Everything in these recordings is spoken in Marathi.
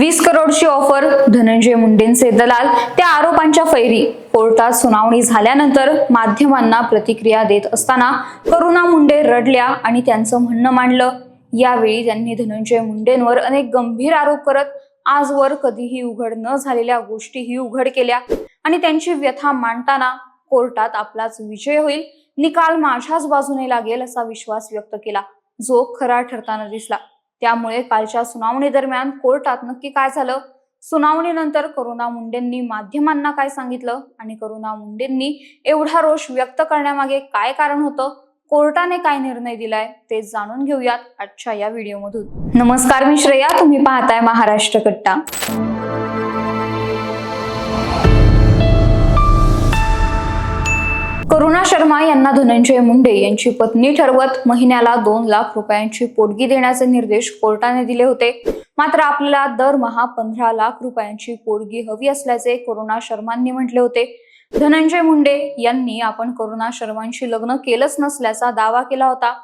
वीस करोडची ऑफर धनंजय मुंडेंचे दलाल त्या आरोपांच्या फैरी कोर्टात सुनावणी झाल्यानंतर माध्यमांना प्रतिक्रिया देत असताना करुणा मुंडे रडल्या आणि त्यांचं म्हणणं मांडलं. यावेळी त्यांनी धनंजय मुंडेंवर अनेक गंभीर आरोप करत आजवर कधीही उघड न झालेल्या गोष्टीही उघड केल्या आणि त्यांची व्यथा मांडताना कोर्टात आपलाच विजय होईल. निकाल माझ्याच बाजूने लागेल असा विश्वास व्यक्त केला. जो खरा ठरताना दिसला. त्यामुळे कालच्या सुनावणी दरम्यान कोर्टात नक्की काय झालं? सुनावणीनंतर करुणा मुंडेंनी माध्यमांना काय सांगितलं? आणि करुणा मुंडेंनी एवढा रोष व्यक्त करण्यामागे काय कारण होतं? कोर्टाने काय निर्णय दिलाय? ते जाणून घेऊयात आजच्या या व्हिडिओमधून. नमस्कार मी श्रेया. तुम्ही पाहताय महाराष्ट्र कट्टा. करुणा शर्मा यांना धनंजय मुंडे यांची पत्नी ठरवत महिन्याला दोन लाख रुपयांची पोटगी देण्याचे निर्देश कोर्टाने दिले होते. मात्र आपल्याला दरमहा पंधरा लाख रुपयांची पोटगी हवी असल्याचे करुणा शर्मांनी म्हटले होते. धनंजय मुंडे यांनी आपण करुणा शर्मांशी लग्न केलंच नसल्याचा दावा केला होता.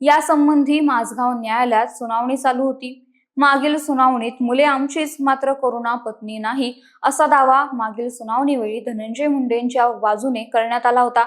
यासंबंधी माझगाव न्यायालयात सुनावणी चालू होती. मागील सुनावणीत मुले आमचीच मात्र करुणा पत्नी नाही असा दावा मागील सुनावणीवेळी धनंजय मुंडेंच्या बाजूने करण्यात आला होता.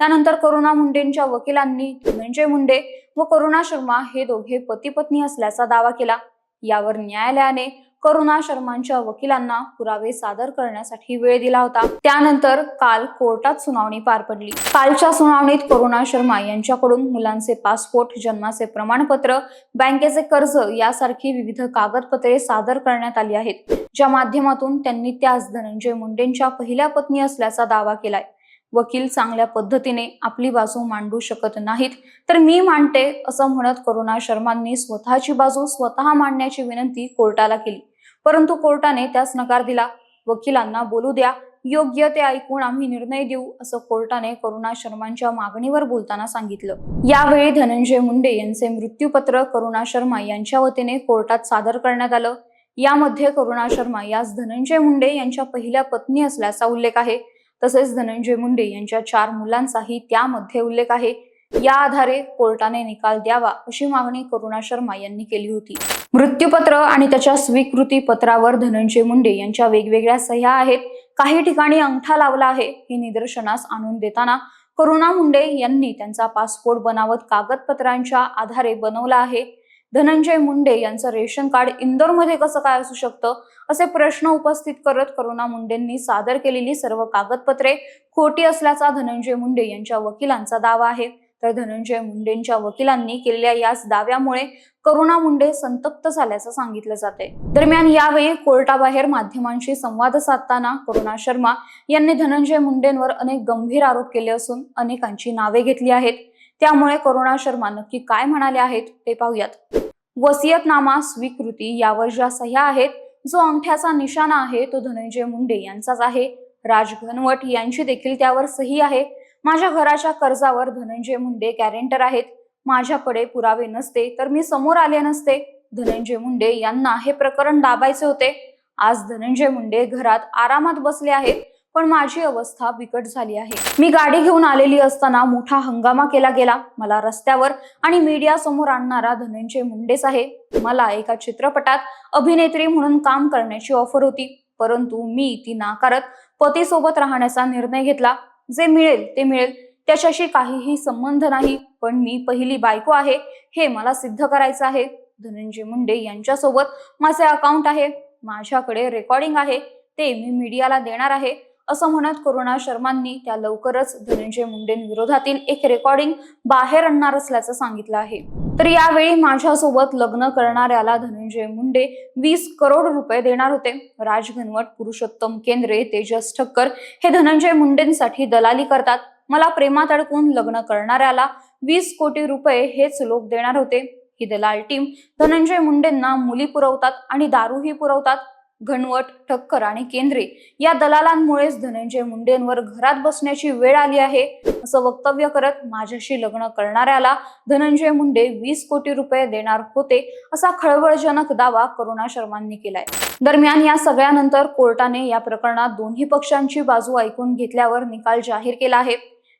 त्यानंतर करुणा मुंडेंच्या वकिलांनी धनंजय मुंडे व करुणा शर्मा हे दोघे पती पत्नी असल्याचा दावा केला. यावर न्यायालयाने करुणा शर्मांच्या वकिलांना पुरावे सादर करण्यासाठी वेळ दिला होता. त्यानंतर काल कोर्टात सुनावणी पार पडली. कालच्या सुनावणीत करुणा शर्मा यांच्याकडून मुलांचे पासपोर्ट जन्माचे प्रमाणपत्र बँकेचे कर्ज यासारखी विविध कागदपत्रे सादर करण्यात आली आहेत. ज्या माध्यमातून त्यांनी त्याच धनंजय मुंडेंच्या पहिल्या पत्नी असल्याचा दावा केलाय. वकील चांगल्या पद्धतीने आपली बाजू मांडू शकत नाहीत. तर मी मांडते असं म्हणत करुणा शर्मांनी स्वतःची बाजू स्वतः मांडण्याची विनंती कोर्टाला केली. परंतु कोर्टाने त्यास नकार दिला. वकिलांना बोलू द्या. योग्य ते ऐकून आम्ही निर्णय देऊ असं कोर्टाने करुणा शर्मांच्या मागणीवर बोलताना सांगितलं. यावेळी धनंजय मुंडे यांचे मृत्यूपत्र करुणा शर्मा यांच्या वतीने कोर्टात सादर करण्यात आलं. यामध्ये करुणा शर्मा यास धनंजय मुंडे यांच्या पहिल्या पत्नी असल्याचा उल्लेख आहे. तसेच धनंजय मुंडे यांच्या चार मुलांचाही त्यामध्ये उल्लेख आहे. या आधारे कोर्टाने निकाल द्यावा अशी मागणी करुणा शर्मा यांनी केली होती. मृत्यूपत्र आणि त्याच्या स्वीकृती पत्रावर धनंजय मुंडे यांच्या वेगवेगळ्या सह्या आहेत. काही ठिकाणी अंगठा लावला आहे. हे निदर्शनास आणून देताना करुणा मुंडे यांनी त्यांचा पासपोर्ट बनावत कागदपत्रांच्या आधारे बनवला आहे. धनंजय मुंडे यांचं रेशन कार्ड इंदोरमध्ये कसं काय असू शकतं? असे प्रश्न उपस्थित करत करुणा मुंडेंनी सादर केलेली सर्व कागदपत्रे खोटी असल्याचा धनंजय मुंडे यांच्या वकिलांचा दावा आहे. तर धनंजय मुंडेंच्या वकिलांनी केलेल्या याच दाव्यामुळे करुणा मुंडे संतप्त झाल्याचं सांगितलं जाते दरम्यान यावेळी कोर्टाबाहेर माध्यमांशी संवाद साधताना करुणा शर्मा यांनी धनंजय मुंडेंवर अनेक गंभीर आरोप केले असून अनेकांची नावे घेतली आहेत. त्यामुळे करुणा शर्मा नक्की काय म्हणाले आहेत ते पाहूयात. वसियतनामा स्वीकृती यावर ज्या सह्या आहेत जो अंगठ्याचा निशाणा आहे तो धनंजय मुंडे यांचाच आहे. राज घनवट यांची देखील त्यावर सही आहे. माझ्या घराच्या कर्जावर धनंजय मुंडे गॅरेंटर आहेत. माझ्याकडे पुरावे नसते तर मी समोर आले नसते. धनंजय मुंडे यांना हे प्रकरण दाबायचे होते. आज धनंजय मुंडे घरात आरामात बसले आहेत पण माझी अवस्था बिकट झाली आहे. मी गाडी घेऊन आलेली असताना मोठा हंगामा केला गेला. मला रस्त्यावर आणि मीडिया समोर आणणारा धनंजय मुंडेच आहे. मला एका चित्रपटात अभिनेत्री म्हणून काम करण्याची ऑफर होती. परंतु मी ती नाकारत पतीसोबत राहण्याचा निर्णय घेतला. जे मिळेल ते मिळेल. त्याच्याशी काहीही संबंध नाही पण मी पहिली बायको आहे हे मला सिद्ध करायचं आहे. धनंजय मुंडे यांच्यासोबत माझे अकाउंट आहे माझ्याकडे रेकॉर्डिंग आहे ते मी मीडियाला देणार आहे. असं म्हणत करुणा शर्मांनी त्या लवकरच धनंजय मुंडेंविरोधातील एक रेकॉर्डिंग बाहेर आणणार असल्याचं सांगितलं आहे. तर यावेळी माझ्यासोबत लग्न करणाऱ्याला धनंजय मुंडे वीस करोड रुपये देणार होते. राज घनवट पुरुषोत्तम केंद्रे तेजस ठक्कर हे धनंजय मुंडेंसाठी दलाली करतात. मला प्रेमात अडकून लग्न करणाऱ्याला वीस कोटी रुपये हेच लोक देणार होते. ही दलाल टीम धनंजय मुंडेंना मुली पुरवतात आणि दारूही पुरवतात. घनवट ठक्कर आणि केंद्रे या दलालांमुळेच धनंजय मुंडेंवर घरात बसण्याची वेळ आली आहे असं वक्तव्य करत माझ्याशी लग्न करणाऱ्याला धनंजय मुंडे वीस कोटी रुपये देणार होते असा खळबळजनक दावा करुणा शर्मांनी केलाय. दरम्यान या सगळ्यानंतर कोर्टाने या प्रकरणात दोन्ही पक्षांची बाजू ऐकून घेतल्यावर निकाल जाहीर केला आहे.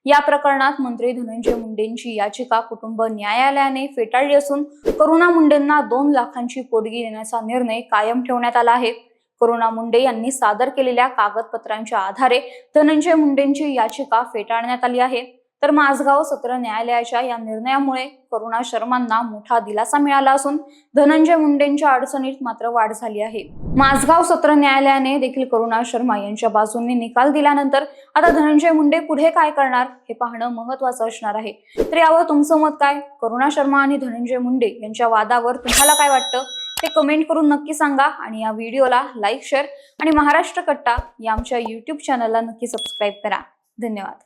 या प्रकरणात मंत्री धनंजय मुंडेंची याचिका कुटुंब न्यायालयाने फेटाळली असून करुणा मुंडेंना दोन लाखांची पोटगी देण्याचा निर्णय कायम ठेवण्यात आला आहे. करुणा मुंडे यांनी सादर केलेल्या कागदपत्रांच्या आधारे धनंजय मुंडेंची याचिका फेटाळण्यात आली आहे. तर माझगाव सत्र न्यायालयाच्या या निर्णयामुळे करुणा शर्मांना मोठा दिलासा मिळाला असून धनंजय मुंडेंच्या अडचणीत मात्र वाढ झाली आहे. माझगाव सत्र न्यायालयाने देखील करुणा शर्मा यांच्या बाजूने निकाल दिल्यानंतर आता धनंजय मुंडे पुढे काय करणार हे पाहणं महत्वाचं असणार आहे. तर यावर तुमचं मत काय? करुणा शर्मा आणि धनंजय मुंडे यांच्या वादावर तुम्हाला काय वाटतं? ते कमेंट करून नक्की सांगा आणि या व्हिडिओला लाईक शेअर आणि महाराष्ट्र कट्टा या आमच्या युट्यूब चॅनलला नक्की सबस्क्राईब करा. धन्यवाद.